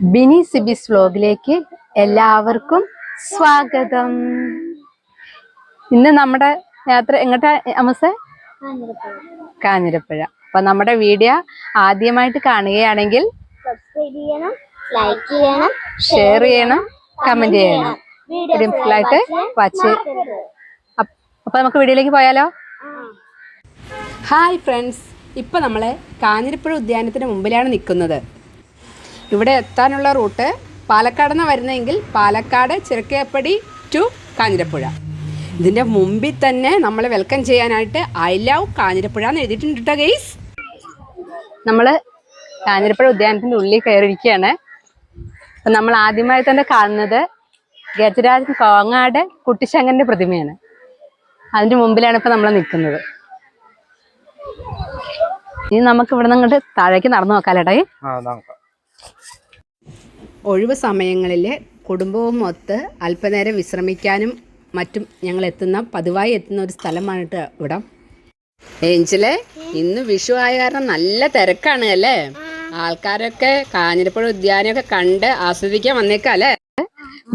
ബിനി സിബിസ് വ്ലോഗിലേക്ക് എല്ലാവർക്കും സ്വാഗതം. ഇന്ന് നമ്മുടെ യാത്ര എങ്ങോട്ടാ അമസ? കാഞ്ഞിരപ്പുഴ. അപ്പൊ നമ്മുടെ വീഡിയോ ആദ്യമായിട്ട് കാണുകയാണെങ്കിൽ ഷെയർ ചെയ്യണം കമന്റ് ചെയ്യണം സിമ്പിളായിട്ട് വാച്ച് അപ്പൊ നമുക്ക് വീഡിയോയിലേക്ക് പോയാലോ? ഹായ് ഫ്രണ്ട്സ് ഇപ്പൊ നമ്മൾ കാഞ്ഞിരപ്പുഴ ഉദ്യാനത്തിന് മുമ്പിലാണ് നിൽക്കുന്നത്. ഇവിടെ എത്താനുള്ള റൂട്ട് പാലക്കാട് നിന്ന് വരുന്നതെങ്കിൽ പാലക്കാട് ചിറക്കേപ്പടി ടു കാഞ്ഞിരപ്പുഴ. ഇതിന്റെ മുമ്പിൽ തന്നെ നമ്മൾ വെൽക്കം ചെയ്യാനായിട്ട് ഐ ലവ് കാഞ്ഞിരപ്പുഴ എന്ന് എഴുതിയിട്ടുണ്ട് കേട്ടോ ഗെയ്സ് നമ്മൾ കാഞ്ഞിരപ്പുഴ ഉദ്യാനത്തിന്റെ ഉള്ളിൽ കയറിയിരിക്കുകയാണ്. അപ്പം നമ്മൾ ആദ്യമായി തന്നെ കാണുന്നത് ഗജരാജൻ കോങ്ങാട് കുട്ടിശങ്കരന്റെ പ്രതിമയാണ്. അതിന്റെ മുമ്പിലാണ് ഇപ്പം നമ്മൾ നിൽക്കുന്നത്. ഇനി നമുക്ക് ഇവിടെ നിന്ന് അങ്ങോട്ട് താഴേക്ക് നടന്നു നോക്കാലേട്ടായി ഒഴിവ് സമയങ്ങളിൽ കുടുംബവും ഒത്ത് അല്പനേരം വിശ്രമിക്കാനും മറ്റും ഞങ്ങൾ എത്തുന്ന പതിവായി എത്തുന്ന ഒരു സ്ഥലമാണ് കേട്ടോ ഇവിടെ. ഏഞ്ചിലെ ഇന്ന് വിഷു ആയ കാരണം നല്ല തിരക്കാണ് അല്ലേ? ആൾക്കാരൊക്കെ കാഞ്ഞിരപ്പുഴ ഉദ്യാനൊക്കെ കണ്ട് ആസ്വദിക്കാൻ വന്നേക്കാം അല്ലേ?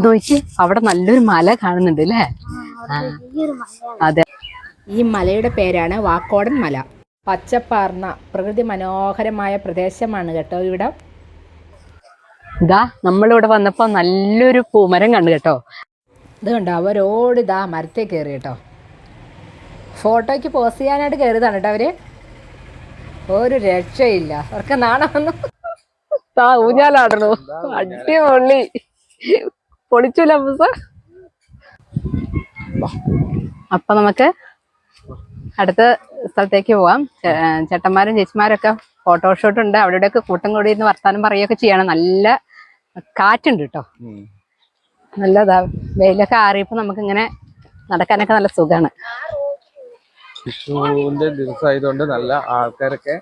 നോക്കി അവിടെ നല്ലൊരു മല കാണുന്നുണ്ട് അല്ലേ. അതെ. ഈ മലയുടെ പേരാണ് വാക്കോടൻ മല. പച്ചപ്പാർന്ന പ്രകൃതി മനോഹരമായ പ്രദേശമാണ് കേട്ടോ ഇവിടെ. ഇതാ നമ്മളിവിടെ വന്നപ്പോൾ നല്ലൊരു പൂമരം കണ്ടു കേട്ടോ. ഇത് കണ്ടോ? അവരോട് ഇതാ മരത്തെ കയറി കേട്ടോ. ഫോട്ടോയ്ക്ക് പോസ്റ്റ് ചെയ്യാനായിട്ട് കയറിയതാണ് കേട്ടോ അവർ. ഒരു രക്ഷയില്ല. അവർക്ക് നാണമെന്ന് താ ഊഞ്ഞാലാടണു അടിപൊളി. പൊളിച്ചില്ല അപ്പൊ നമുക്ക് അടുത്ത സ്ഥലത്തേക്ക് പോവാം. ചേട്ടന്മാരും ചേച്ചിമാരൊക്കെ ഫോട്ടോഷൂട്ട് ഉണ്ട് അവിടെ ഇവിടെയൊക്കെ കൂട്ടം കൂടി ഇന്ന് വർത്താനം പറയുകയൊക്കെ ചെയ്യണം. നല്ല കാറ്റുണ്ട് കേട്ടോ നല്ലതാ വെയിലൊക്കെ ആറിയപ്പോ നമുക്ക് ഇങ്ങനെ നടക്കാനൊക്കെ നല്ല സുഖാണ്. വിഷുവിന്റെ ദിവസമായതുകൊണ്ട് നല്ല ആൾക്കാരൊക്കെ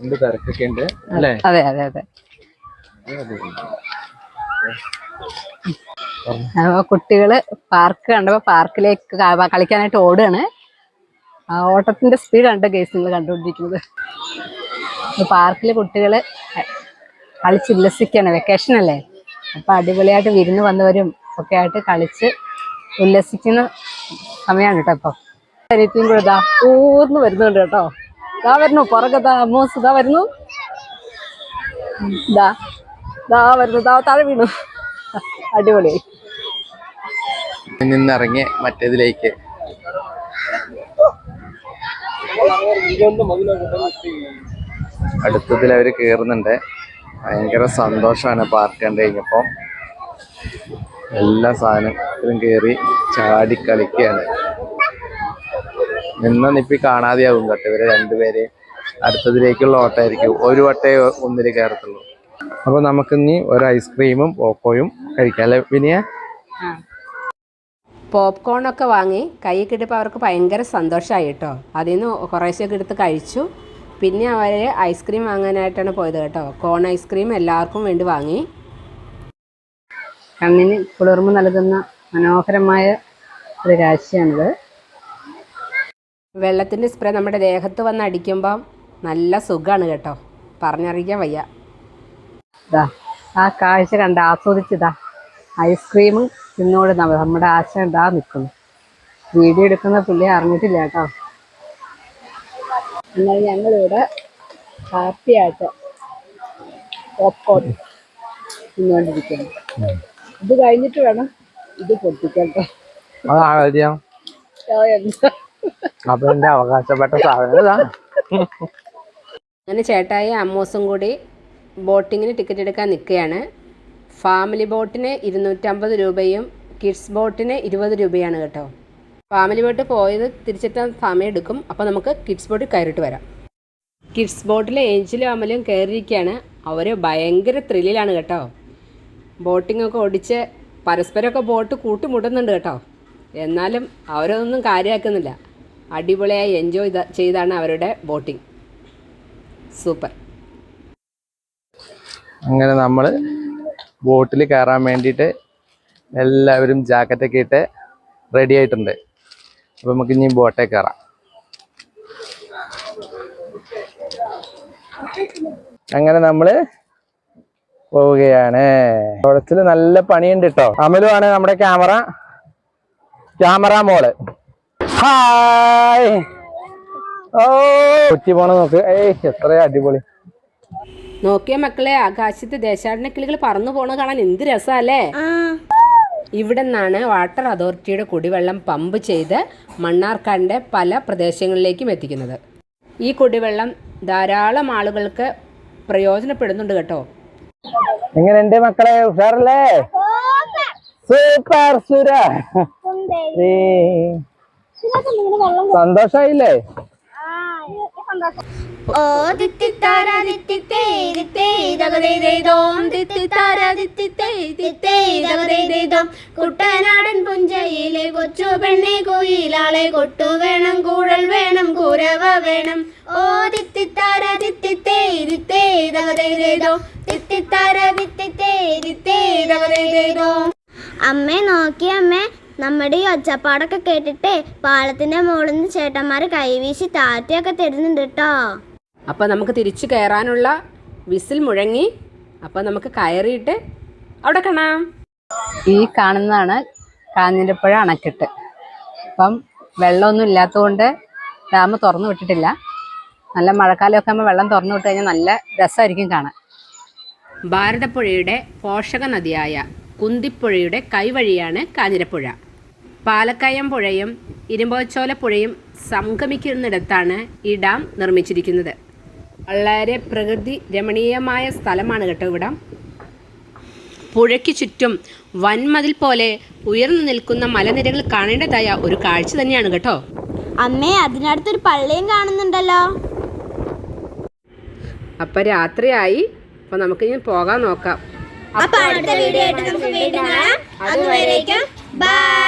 ഉണ്ട് തിരക്കൊക്കെ ഉണ്ട് അല്ലേ? അതെ അതെ അതെ. കുട്ടികൾ പാർക്ക് കണ്ടപ്പോ പാർക്കിലേക്ക് കളിക്കാനായിട്ട് ഓടുകയാണ് ആ ഓട്ടത്തിന്റെ സ്പീഡ് ഉണ്ട് ഗേസ് നിങ്ങൾ കണ്ടുകൊണ്ടിരിക്കുന്നത്. പാർക്കിൽ കുട്ടികൾ കളിച്ചുല്ലസിക്കാണ് വെക്കേഷൻ അല്ലേ? അപ്പൊ അടിപൊളിയായിട്ട് വിരുന്ന് വന്നവരും ഒക്കെ ആയിട്ട് കളിച്ച് ഉല്ലസിക്കുന്ന സമയമാണ് കേട്ടോ ഇപ്പൊ. അനിയത്തിയും കൂടെ ഇതാ ഊർന്ന് വരുന്നുണ്ട് കേട്ടോ ഇതാ വരുന്നു പുറകെ മോസ് ഇതാ വരുന്നു. ഇതാ ഇതാ വരുന്നു ഇതാ താഴെ വീണു. അടിപൊളി. നിന്നിറങ്ങി മറ്റേതിലേക്ക്. അടുത്തതിൽ അവർ കേറുന്നുണ്ട്. ഭയങ്കര സന്തോഷമാണ് പാർക്ക് കണ്ടു കഴിഞ്ഞപ്പോ എല്ലാ സാധനത്തിലും കേറി ചാടി കളിക്കുകയാണ്. നിന്ന നിപ്പി കാണാതെയാവും കേട്ടോ. ഇവർ രണ്ടുപേരെ അടുത്തതിലേക്കുള്ള ഓട്ടമായിരിക്കും. ഒരു വട്ടേ ഒന്നിൽ കയറത്തുള്ളൂ അപ്പൊ നമുക്കിനി ഒരു ഐസ്ക്രീമും പോക്കോയും കഴിക്കാം. അല്ലെ വിനിയ? പോപ്കോൺ ഒക്കെ വാങ്ങി കൈ കിട്ടിയപ്പോൾ അവർക്ക് ഭയങ്കര സന്തോഷമായി കേട്ടോ. അതിൽ നിന്ന് കുറേശ്ശൊക്കെ എടുത്ത് കഴിച്ചു. പിന്നെ അവർ ഐസ്ക്രീം വാങ്ങാനായിട്ടാണ് പോയത് കേട്ടോ. കോൺ ഐസ്ക്രീം എല്ലാവർക്കും വേണ്ടി വാങ്ങി. കണ്ണിന് കുളിർമ നൽകുന്ന മനോഹരമായ ഒരു കാഴ്ചയാണിത്. വെള്ളത്തിന്റെ സ്പ്രേ നമ്മുടെ ദേഹത്ത് വന്ന് അടിക്കുമ്പം നല്ല സുഖമാണ് കേട്ടോ. പറഞ്ഞറിയിക്കാൻ വയ്യ. ആ കാഴ്ച കണ്ട് ആസ്വദിച്ചതാ ഐസ്ക്രീമും നമ്മ- നമ്മുടെ ആശ ഇതാ നിൽക്കുന്നു വീഡിയോ എടുക്കുന്ന പുള്ളി അറിഞ്ഞിട്ടില്ല കേട്ടോ. എന്നാൽ ഞങ്ങളിവിടെ ഹാപ്പിയായിട്ട് പോപ്കോൺ തിന്നുകൊണ്ടിരിക്കുന്നു. ഇത് കഴിഞ്ഞിട്ട് വേണം ഇത് പൊട്ടിക്കട്ടെ അപ്പൊ എന്റെ അവകാശപ്പെട്ട സാധനം അങ്ങനെ ചേട്ടായി അമ്മൂസും കൂടി ബോട്ടിങ്ങിന് ടിക്കറ്റ് എടുക്കാൻ നിൽക്കുകയാണ്. ഫാമിലി ബോട്ടിന് ഇരുന്നൂറ്റമ്പത് രൂപയും കിഡ്സ് ബോട്ടിന് ഇരുപത് രൂപയാണ് കേട്ടോ. ഫാമിലി ബോട്ട് പോയത് തിരിച്ചെത്താൻ സമയം എടുക്കും അപ്പോൾ നമുക്ക് കിഡ്സ് ബോട്ടിൽ കയറിയിട്ട് വരാം. കിഡ്സ് ബോട്ടിൽ ഏഞ്ചലും അമലും കയറിയിരിക്കുകയാണ്. അവർ ഭയങ്കര ത്രില്ലിലാണ് കേട്ടോ. ബോട്ടിങ്ങൊക്കെ ഓടിച്ച് പരസ്പരമൊക്കെ ബോട്ട് കൂട്ടുമുട്ടുന്നുണ്ട് കേട്ടോ. എന്നാലും അവരൊന്നും കാര്യമാക്കുന്നില്ല. അടിപൊളിയായി എൻജോയ് ചെയ്താണ് അവരുടെ ബോട്ടിംഗ്. സൂപ്പർ. അങ്ങനെ നമ്മൾ ബോട്ടിൽ കയറാൻ വേണ്ടിയിട്ട് എല്ലാവരും ജാക്കറ്റൊക്കെ ഇട്ട് റെഡി ആയിട്ടുണ്ട്. അപ്പൊ നമുക്ക് ഇനി ബോട്ടേ കയറാം അങ്ങനെ നമ്മൾ പോവുകയാണ്. കുളത്തിൽ നല്ല പണിയുണ്ട് കേട്ടോ അമലുമാണ് നമ്മുടെ ക്യാമറ ക്യാമറ മോൾ. ഹായ് ഓ കൊച്ചി പോണ നോക്ക്. ഏയ് എത്ര അടിപൊളി. നോക്കിയ മക്കളെ ആകാശത്ത് ദേശാടന കിളികൾ പറന്നു പോണ കാണാൻ എന്ത് രസമല്ലേ ഇവിടെ നിന്നാണ് വാട്ടർ അതോറിറ്റിയുടെ കുടിവെള്ളം പമ്പ് ചെയ്ത് മണ്ണാർക്കാടിന്റെ പല പ്രദേശങ്ങളിലേക്കും എത്തിക്കുന്നത്. ഈ കുടിവെള്ളം ധാരാളം ആളുകൾക്ക് പ്രയോജനപ്പെടുന്നുണ്ട് കേട്ടോ. എങ്ങനെയുണ്ട് മക്കളെ? ഉഷാറല്ലേ? സൂപ്പർ സുര. സന്തോഷായില്ലേ? ഓ തിത്തിത്താര തിത്തിത്തേ തിത്തേ ദേ ദേ ദോം തിത്തേ കുട്ടനാടൻ പുഞ്ചയിലെ കൊച്ചു പെണ്ണെ കോയിലാളെ കൊട്ടു വേണം കൂഴൽ വേണം കൂരവ വേണം. ഓ തിത്തിത്താര തിത്തിത്തേ തിത്തേ തകതേതേതോ തിത്തിത്താര തിത്തിത്തേ തിത്തേ അമ്മേ നോക്കി അമ്മേ. നമ്മുടെ ഈ ഒച്ചപ്പാടൊക്കെ കേട്ടിട്ട് പാലത്തിന്റെ മുകളിൽ നിന്ന് ചേട്ടന്മാര് കൈവീശി താറ്റയൊക്കെ തരുന്നുണ്ട് കേട്ടോ അപ്പൊ നമുക്ക് തിരിച്ചു കയറാനുള്ള വിസിൽ മുഴങ്ങി അപ്പോൾ നമുക്ക് കയറിയിട്ട് അവിടെ കാണാം. ഈ കാണുന്നതാണ് കാഞ്ഞിരപ്പുഴ അണക്കെട്ട്. അപ്പം വെള്ളമൊന്നും ഇല്ലാത്തതുകൊണ്ട് ഡാം തുറന്നു വിട്ടിട്ടില്ല. നല്ല മഴക്കാലമൊക്കെ ആകുമ്പോൾ വെള്ളം തുറന്നു വിട്ട് കഴിഞ്ഞാൽ നല്ല രസമായിരിക്കും കാണാൻ. ഭാരതപ്പുഴയുടെ പോഷക നദിയായ കുന്തിപ്പുഴയുടെ കൈവഴിയാണ് കാഞ്ഞിരപ്പുഴ. പാലക്കയം പുഴയും ഇരുമ്പോച്ചോല പുഴയും സംഗമിക്കുന്നിടത്താണ് ഈ ഡാം നിർമ്മിച്ചിരിക്കുന്നത്. വളരെ പ്രകൃതി രമണീയമായ സ്ഥലമാണ് കേട്ടോ ഇവിടം. പുഴയ്ക്ക് ചുറ്റും വൻമതിൽ പോലെ ഉയർന്നു നിൽക്കുന്ന മലനിരകൾ കാണേണ്ടതായ ഒരു കാഴ്ച തന്നെയാണ് കേട്ടോ. അമ്മേ അതിനടുത്തൊരു പള്ളിയും കാണുന്നുണ്ടല്ലോ. അപ്പൊ രാത്രിയായി. അപ്പൊ നമുക്ക് ഇനി പോകാൻ നോക്കാം. അപ്പൊ അടുത്ത വീഡിയോ ആയിട്ട് നമുക്ക് വീണ്ടും കാണാം. അതുവരേക്കും ബൈ